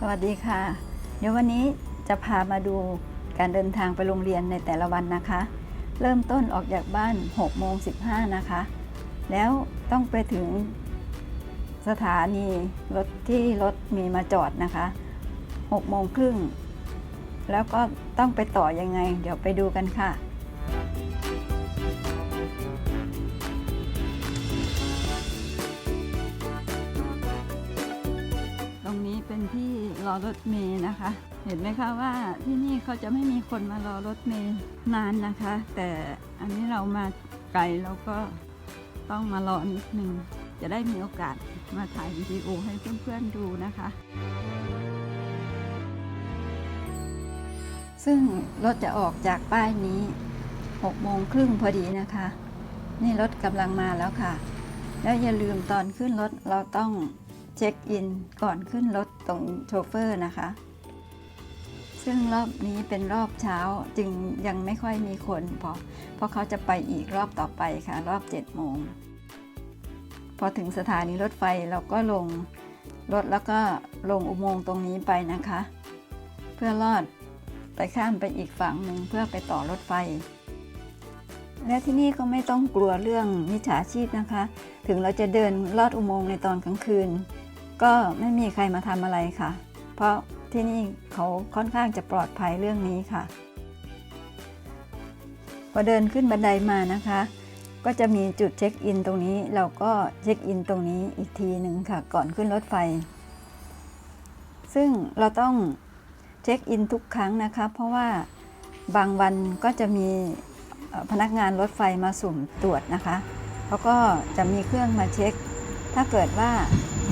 สวัสดีค่ะ เดี๋ยววันนี้จะพามาดูการเดินทางไปโรงเรียนในแต่ละวันนะคะ เริ่มต้นออกจากบ้าน6โมง15 นะคะ แล้วต้องไปถึงสถานีรถที่รถมีมาจอดนะคะ6โมงครึ่ง แล้วก็ต้องไปต่อยังไง เดี๋ยวไปดูกันค่ะ รอรถเมย์นะคะ เห็นไหมคะว่าที่นี่เขาจะไม่มีคนมารอรถเมย์นานนะคะ แต่อันนี้เรามาไกลเราก็ต้องมารอนิดนึง จะได้มีโอกาสมาถ่ายวิดีโอให้เพื่อนๆดูนะคะ ซึ่งรถจะออกจากป้ายนี้6โมงครึ่งพอดีนะคะ นี่รถกำลังมาแล้วค่ะ แล้วอย่าลืมตอนขึ้นรถเราต้อง เช็คอินก่อนขึ้นรถตรงโชเฟอร์นะคะ ซึ่งรอบนี้เป็นรอบเช้าจึงยังไม่ค่อยมีคนพราะเพราะเขาจะไปอีกรอบต่อไปค่ะ รอบ7โมงพอถึงสถานีรถไฟเราก็ลงรถแล้วก็ลงอุโมงค์ตรงนี้ไปนะคะ เพื่อลอดไปข้ามไปอีกฝั่งหนึ่งเพื่อไปต่อรถไฟ และที่นี่ก็ไม่ต้องกลัวเรื่องมิจฉาชีพนะคะ ถึงเราจะเดินลอดอุโมงค์ในตอนกลางคืน ก็ไม่มีใครมาทำอะไรค่ะ เพราะที่นี่เขาค่อนข้างจะปลอดภัยเรื่องนี้ค่ะ พอเดินขึ้นบันไดมานะคะ ก็จะมีจุดเช็คอินตรงนี้ เราก็เช็คอินตรงนี้อีกทีหนึ่งค่ะ ก่อนขึ้นรถไฟ ซึ่งเราต้องเช็คอินทุกครั้งนะคะ เพราะว่าบางวันก็จะมีพนักงานรถไฟมาสุ่มตรวจนะคะเขาก็จะมีเครื่องมาเช็ค ถ้าเกิดว่า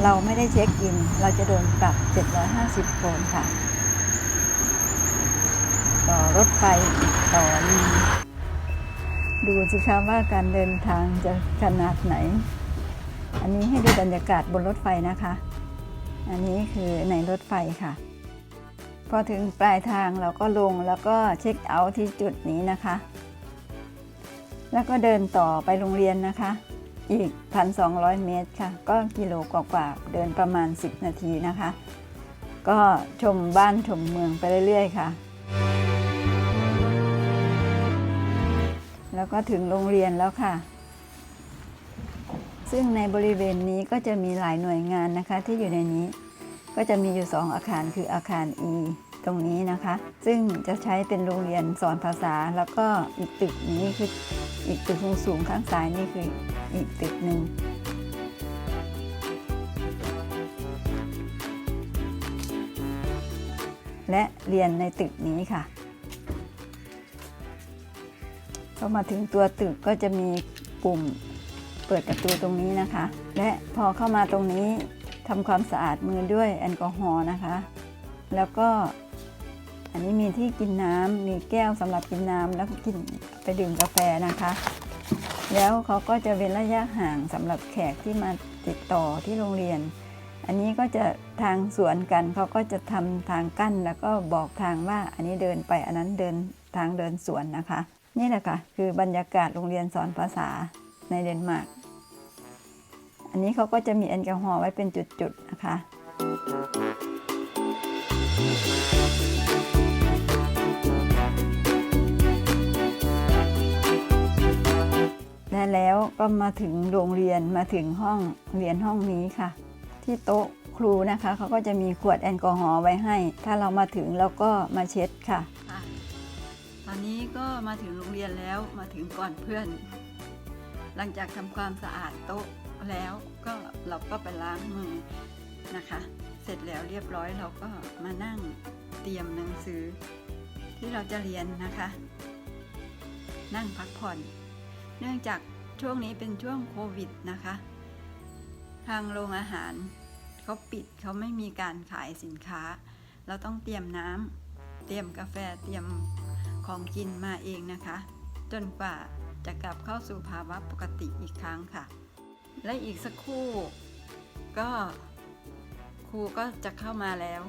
เราไม่ได้เช็คอิน เราจะโดนปรับ 750โคนค่ะ ต่อรถไฟอีกต่อนึงดูสิคะว่าการเดินทางจะขนาดไหน อันนี้ให้ดูบรรยากาศบนรถไฟนะคะ อันนี้คือในรถไฟค่ะ พอถึงปลายทางเราก็ลงแล้วก็เช็คเอาท์ที่จุดนี้นะคะ แล้วก็เดินต่อไปโรงเรียนนะคะ อีก 1,200 เมตรค่ะ ก็กิโลกว่าๆเดินประมาณ 10 นาทีนะคะ ก็ชมบ้านชมเมืองไปเรื่อยๆค่ะ แล้วก็ถึงโรงเรียนแล้วค่ะ ซึ่งในบริเวณนี้ก็จะมีหลายหน่วยงานนะคะที่อยู่ในนี้ ก็จะมีอยู่ 2 อาคารคืออาคาร E ตรงนี้นะคะ ซึ่งจะใช้เป็นโรงเรียนสอนภาษา แล้วก็อีกตึกนี้คืออีกตึกสูงๆข้างซ้ายนี่คืออีกตึกหนึ่งและเรียนในตึกนี้ค่ะพอมาถึงตัวตึกก็จะมีปุ่มเปิดประตูตรงนี้นะคะ และพอเข้ามาตรงนี้ทำความสะอาดมือด้วยแอลกอฮอล์นะคะ แล้วก็ อันนี้มีที่กินน้ำมีแก้วสำหรับกินน้ำแล้วกินไปดื่มกาแฟนะคะ แล้วเขาก็จะเว้นระยะห่างสำหรับแขกที่มาติดต่อที่โรงเรียน อันนี้ก็จะทางสวนกันเขาก็จะทำทางกั้นแล้วก็บอกทางว่าอันนี้เดินไปอันนั้นเดินทางเดินสวนนะคะ นี่แหละค่ะคือบรรยากาศโรงเรียนสอนภาษาในเดนมาร์กอันนี้เขาก็จะมีแอลกอฮอล์ไว้เป็นจุดๆนะคะ และแล้วก็มาถึงโรงเรียนมาถึงห้องเรียนห้องนี้ค่ะ ที่โต๊ะครูนะคะเขาก็จะมีขวดแอลกอฮอล์ไว้ให้ ถ้าเรามาถึงเราก็มาเช็ดค่ะตอนนี้ก็มาถึงโรงเรียนแล้วมาถึงก่อนเพื่อน หลังจากทำความสะอาดโต๊ะแล้วก็เราก็ไปล้างมือนะคะ เสร็จแล้วเรียบร้อยเราก็มานั่งเตรียมหนังสือ ที่เราจะเรียนนะคะ นั่งพักผ่อน เนื่องจาก ช่วงนี้เป็นช่วงโควิดนะคะ ทางโรงอาหารเขาปิดเขาไม่มีการขายสินค้า เราต้องเตรียมน้ำเตรียมกาแฟเตรียมของกินมาเองนะคะ จนกว่าจะกลับเข้าสู่ภาวะปกติอีกครั้งค่ะ และอีกสักครู่ก็ครูก็จะเข้ามาแล้ว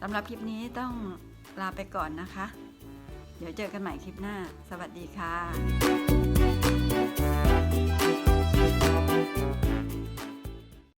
สำหรับคลิปนี้ต้องลาไปก่อนนะคะ เดี๋ยวเจอกันใหม่คลิปหน้า สวัสดีค่ะ